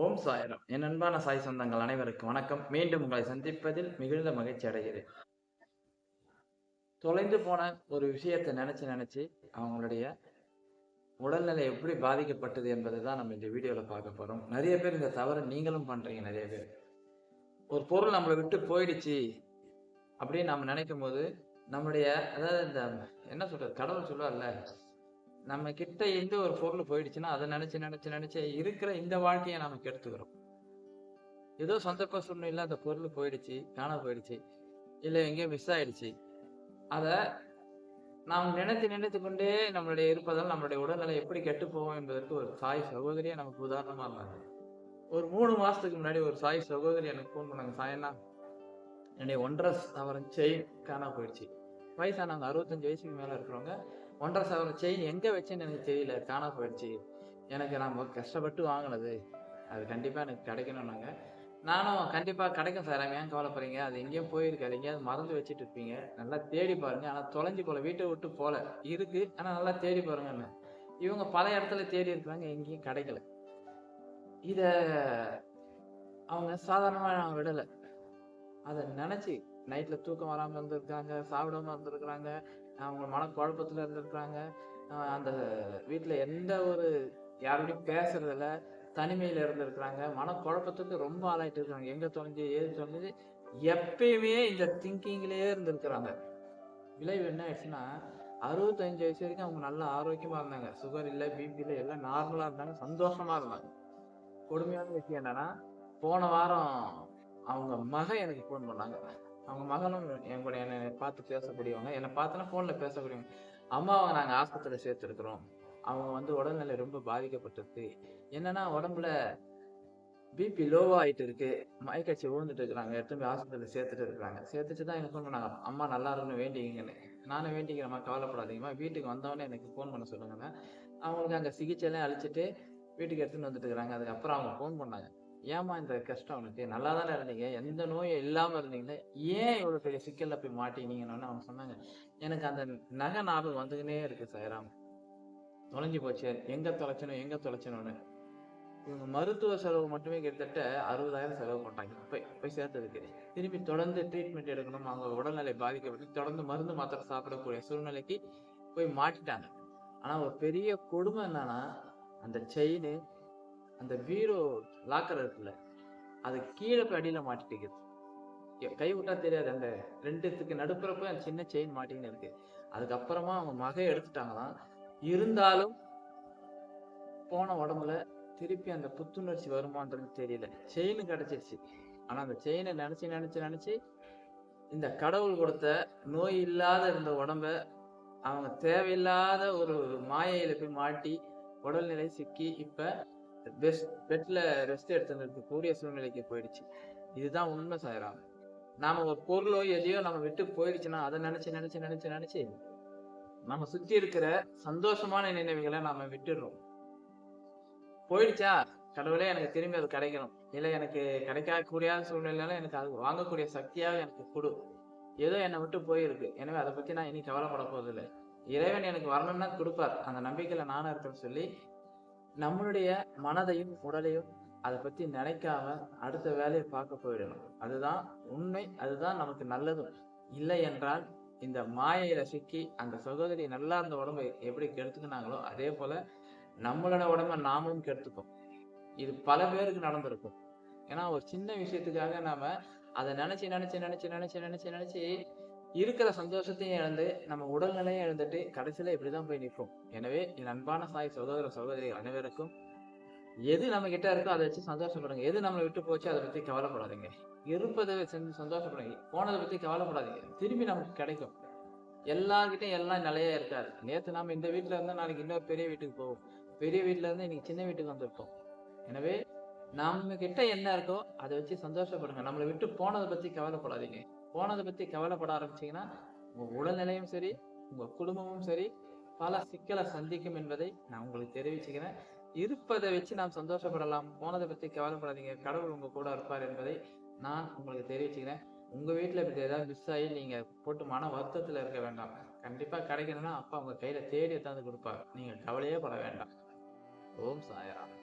ஓம் சாயரம். என் அன்பான சாய் சொந்தங்கள் அனைவருக்கும் வணக்கம். மீண்டும் உங்களை சந்திப்பதில் மிகுந்த மகிழ்ச்சி அடைகிறேன் தொலைந்து போன ஒரு விஷயத்தை நினைச்சு நினைச்சு அவங்களுடைய உடல்நிலை எப்படி பாதிக்கப்பட்டது என்பதை தான் நம்ம இந்த வீடியோவில் பார்க்க போறோம். நிறைய பேர் இந்த தவறை நீங்களும் பண்றீங்க நிறைய பேர். ஒரு பொருள் நம்மளை விட்டு போயிடுச்சு அப்படின்னு நம்ம நினைக்கும் போது நம்முடைய அதாவது இந்த என்ன சொல்றது கடவுள் சொல்லுவார்ல நம்ம கிட்ட எந்த ஒரு பொருள் போயிடுச்சுன்னா அதை நினைச்சு நினைச்சு நினைச்சு இருக்கிற இந்த வாழ்க்கையை நாம கெடுத்துக்கிறோம். ஏதோ சந்தர்ப்ப சூழ்நிலை அந்த பொருள் போயிடுச்சு காண போயிடுச்சு இல்லை எங்கேயோ மிஸ் ஆயிடுச்சு. அதை நாம் நினைத்து நினைத்து கொண்டே நம்மளுடைய இருப்பதால் நம்மளுடைய உடல்நிலை எப்படி கெட்டு போவோம் என்பதற்கு ஒரு சாய் சகோதரியே நமக்கு உதாரணமா இருந்தாங்க ஒரு மூணு மாசத்துக்கு முன்னாடி ஒரு சாய் சகோதரி எனக்கு ஃபோன் பண்ணாங்க சாயன்னா என்னுடைய ஒன்றரை சவரன் செயின் காணா போயிடுச்சு. வயசானவங்க அறுபத்தஞ்சு வயசுக்கு மேலே இருக்கிறவங்க ஒன்றரை சவரன் செயின் எங்க வச்சேன்னு எனக்கு தெரியல. காணா போயிடுச்சு. எனக்கு நம்ம கஷ்டப்பட்டு வாங்கினது. அது கண்டிப்பா எனக்கு கிடைக்கணும்னாங்க. நானும் கண்டிப்பா கிடைக்கும் சார். ஏன் கவலைப்படுறீங்க? அது எங்கேயும் போயிருக்காது எங்கேயாவது மறந்து வச்சுட்டு இருப்பீங்க. நல்லா தேடி பாருங்க. ஆனா தொலைஞ்சு போல வீட்டை விட்டு போல. இருக்கு. ஆனா நல்லா தேடி பாருங்கன்னு. இவங்க பல இடத்துல தேடி இருக்கிறாங்க. எங்கேயும் கிடைக்கல. இத அவங்க சாதாரணமா நான் விடலை. அதை நினைச்சு நைட்டில் தூக்கம் வராம இருந்திருக்காங்க சாப்பிடாம இருந்திருக்கிறாங்க. அவங்க மனக்குழப்பத்தில் இருந்திருக்கிறாங்க. அந்த வீட்டில் எந்த ஒரு யாரோடையும் பேசுறதில்ல. தனிமையில் இருந்திருக்கிறாங்க. மனக்குழப்பத்துக்கு ரொம்ப ஆளாயிட்டு இருக்கிறாங்க எங்கே தொலைஞ்சு ஏது தொலைஞ்சு எப்பயுமே இந்த திங்கிங்லேயே இருந்திருக்கிறாங்க. விளைவு என்ன ஆயிடுச்சுன்னா அறுபத்தஞ்சு வயசு வரைக்கும் அவங்க நல்ல ஆரோக்கியமாக இருந்தாங்க. சுகர் இல்லை பிபி இல்லை எல்லாம் நார்மலாக இருந்தாங்க. சந்தோஷமாக இருந்தாங்க. கொடுமையான விஷயம் என்னன்னா போன வாரம் அவங்க மகன் எனக்கு ஃபோன் பண்ணாங்க. அவங்க மகனும் என் கூட என்னை பார்த்து பேசக்கூடியவங்க. என்னை பார்த்தோன்னா ஃபோனில் பேசக்கூடியவங்க. அம்மாவை நாங்கள் ஆஸ்பத்திரியில் சேர்த்துருக்குறோம். அவங்க வந்து உடல்நிலை ரொம்ப பாதிக்கப்பட்டிருக்கு. என்னன்னா உடம்புல பிபி லோவாக ஆகிட்டு இருக்கு. மயக்கட்சி விழுந்துட்டு இருக்கிறாங்க எடுத்து போய் ஆஸ்பத்திரியில் சேர்த்துட்டு இருக்கிறாங்க சேர்த்துட்டு தான் எனக்கு ஃபோன் பண்ணாங்க. அம்மா நல்லா இருக்கணும் வேண்டிங்கன்னு நானும் வேண்டிக்கிறேம்மா கவலைப்படாதீங்கம்மா வீட்டுக்கு வந்தவொடனே எனக்கு ஃபோன் பண்ண சொல்லுங்கன்னு. அவங்களுக்கு அங்கே சிகிச்சையெல்லாம் அழிச்சிட்டு வீட்டுக்கு எடுத்துன்னு வந்துட்டு இருக்கிறாங்க அதுக்கப்புறம் அவங்க ஃபோன் பண்ணாங்க. ஏமா இந்த கஷ்டம் உனக்கு? நல்லா தானே இருந்தீங்க? எந்த நோயும் இல்லாமல் இருந்தீங்களே? ஏன் இவ்வளோ பெரிய சிக்கலில் போய் மாட்டீங்கன்னு அவங்க சொன்னாங்க. எனக்கு அந்த நகை ஞாபகம் வந்துக்கினே இருக்கு சைராம் தொலைஞ்சு போச்சு. எங்கே தொலைச்சணும் எங்கே தொலைச்சணும்னு. இவங்க மருத்துவ செலவு மட்டுமே கிட்டத்தட்ட அறுபதாயிரம் செலவு பண்ணுறாங்க போய் போய் சேர்த்ததுக்கு. திருப்பி தொடர்ந்து ட்ரீட்மெண்ட் எடுக்கணும். அவங்க உடல்நிலை பாதிக்கப்பட்டு தொடர்ந்து மருந்து மாத்திரை சாப்பிடக்கூடிய சூழ்நிலைக்கு போய் மாட்டிட்டாங்க. ஆனால் ஒரு பெரிய கொடுமை என்னன்னா அந்த செயின் அந்த பீரோ லாக்கர் இருக்குல்ல அது கீழே போய் அடியில் மாட்டிட்டு கை விட்டா தெரியாது. அந்த ரெண்டுத்துக்கு நடுப்புறப்ப அந்த சின்ன செயின் மாட்டின்னு இருக்கு. அதுக்கப்புறமா அவங்க மகை எடுத்துட்டாங்களாம். இருந்தாலும் போன உடம்புல திருப்பி அந்த புத்துணர்ச்சி வருமான்றது தெரியல. செயின் கிடைச்சிருச்சு. ஆனா அந்த செயினை நினைச்சு நினைச்சு நினைச்சு இந்த கடவுள் கொடுத்த நோய் இல்லாத இருந்த உடம்ப அவங்க தேவையில்லாத ஒரு மாயையில போய் மாட்டி உடல்நிலை சிக்கி இப்ப பெஸ்ட் பெட்டில் ரெஸ்ட் எடுத்துன்னு இருக்கக்கூடிய சூழ்நிலைக்கு போயிடுச்சு. இதுதான் உண்மை சாயிராம் நாம ஒரு பொருளோ எதையோ நம்ம விட்டு போயிடுச்சுன்னா அதை நினைச்சு நினைச்சு நினைச்சு நினைச்சு நம்ம சுத்தி இருக்கிற சந்தோஷமான நினைவுகளை நாம விட்டுடுறோம். போயிடுச்சா? கடவுளே எனக்கு திரும்பி அது கிடைக்கணும். இல்லை எனக்கு கிடைக்கக்கூடிய சூழ்நிலையில எனக்கு அது வாங்கக்கூடிய சக்தியாக எனக்கு கொடு. ஏதோ என்னை விட்டு போயிருக்கு. எனவே அதை பத்தி நான் இனி கவலைப்பட போவதில்லை. இறைவன் எனக்கு வரணும்னா கொடுப்பார். அந்த நம்பிக்கையில நானும் இருக்கேன்னு சொல்லி நம்மளுடைய மனதையும் உடலையும் அதை பத்தி நினைக்காம அடுத்த வேலையை பார்க்க போயிடணும். அதுதான் உண்மை அதுதான் நமக்கு நல்லதும். இல்லை என்றால் இந்த மாயையில சிக்கி அந்த சகோதரி நல்லா இருந்த உடம்பை எப்படி கெடுத்துக்கினாங்களோ அதே போல நம்மளோட உடம்ப நாமும் கெடுத்துக்கும் இது பல பேருக்கு நடந்திருக்கும். ஏன்னா ஒரு சின்ன விஷயத்துக்காக நாம அதை நினைச்சு நினைச்சு நினைச்சு நினைச்சு நினைச்சு நினைச்சு இருக்கிற சந்தோஷத்தையும் இழந்து நம்ம உடல்நிலையும் இழந்துட்டு இப்படி தான் போய் நிற்போம். எனவே என் அன்பான சாய் சகோதர சகோதரி அனைவருக்கும் எது நம்ம கிட்ட இருக்கோ அதை வச்சு சந்தோஷப்படுங்க. எது நம்மளை விட்டு போச்சு அதை பற்றி கவலைப்படாதீங்க. இருப்பதை செஞ்சு சந்தோஷப்படுங்க. போனதை பற்றி கவலைப்படாதீங்க. திரும்பி நமக்கு கிடைக்கும். எல்லார்கிட்டையும் எல்லாம் நிலையா இருக்காது நேற்று நாம் இந்த வீட்டில் இருந்தால் நாளைக்கு இன்னொரு பெரிய வீட்டுக்கு போவோம். பெரிய வீட்டில் இருந்து இன்னைக்கு சின்ன வீட்டுக்கு வந்திருக்கோம். எனவே நம்ம கிட்ட என்ன இருக்கோ அதை வச்சு சந்தோஷப்படுங்க. நம்மளை விட்டு போனதை பற்றி கவலைப்படாதீங்க. போனதை பத்தி கவலைப்பட ஆரம்பிச்சீங்கன்னா உங்க உடல்நிலையும் சரி உங்க குடும்பமும் சரி பல சிக்கலை சந்திக்கும் என்பதை நான் உங்களுக்கு தெரிவிச்சுக்கிறேன். இருப்பதை வச்சு நாம் சந்தோஷப்படலாம். போனதை பத்தி கவலைப்படாதீங்க. கடவுள் உங்க கூட இருப்பார் என்பதை நான் உங்களுக்கு தெரிவிச்சுக்கிறேன். உங்க வீட்டுல இப்படி ஏதாவது மிஸ் ஆகி நீங்க போட்டு மன வருத்தத்துல இருக்க வேண்டாம். கண்டிப்பா கிடைக்கணும்னா அப்பா உங்க கையில தேடி எடுத்தாந்து கொடுப்பார். நீங்க கவலையே பட வேண்டாம். ஓம் சாயராம்.